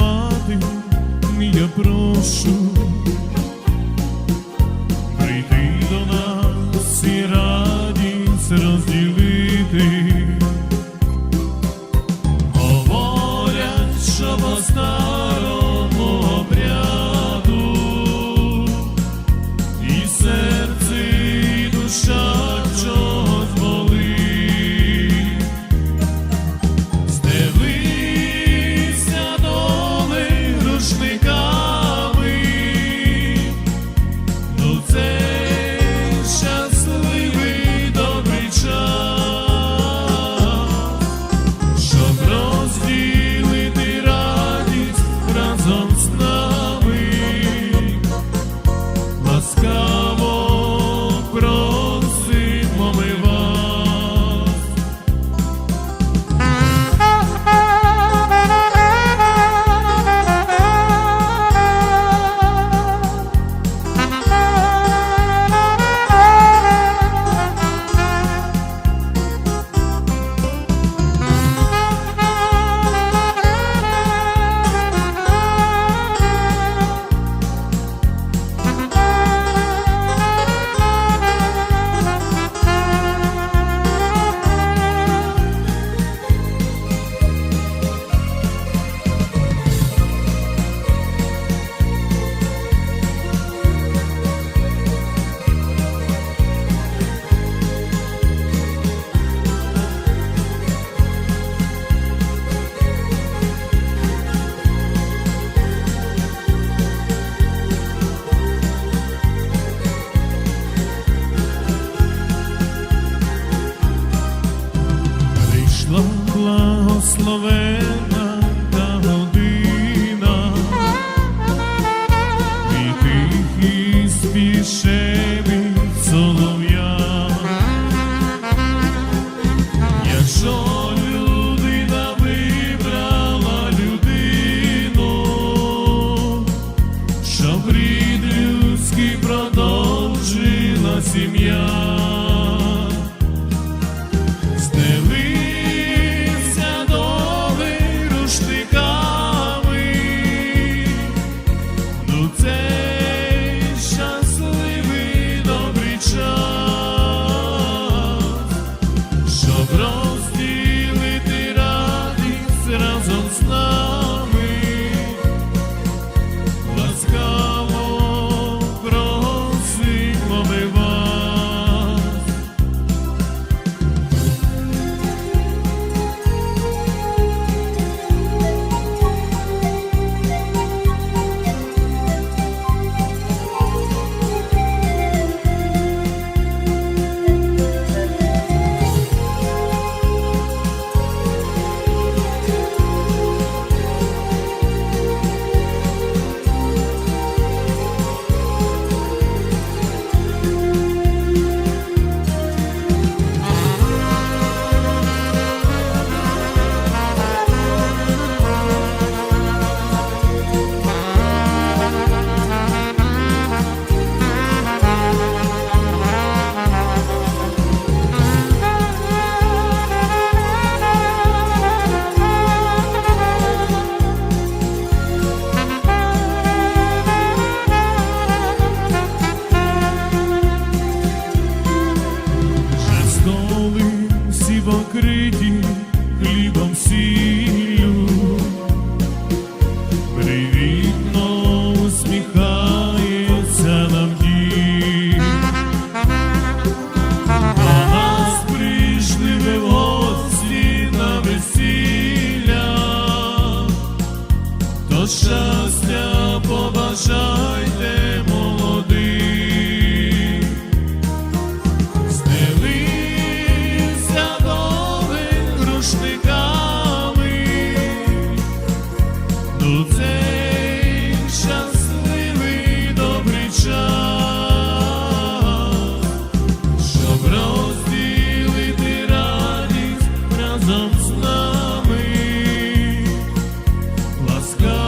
співати, я прошу прийти до нас і радість розділити, говорять, що постав. Let's go.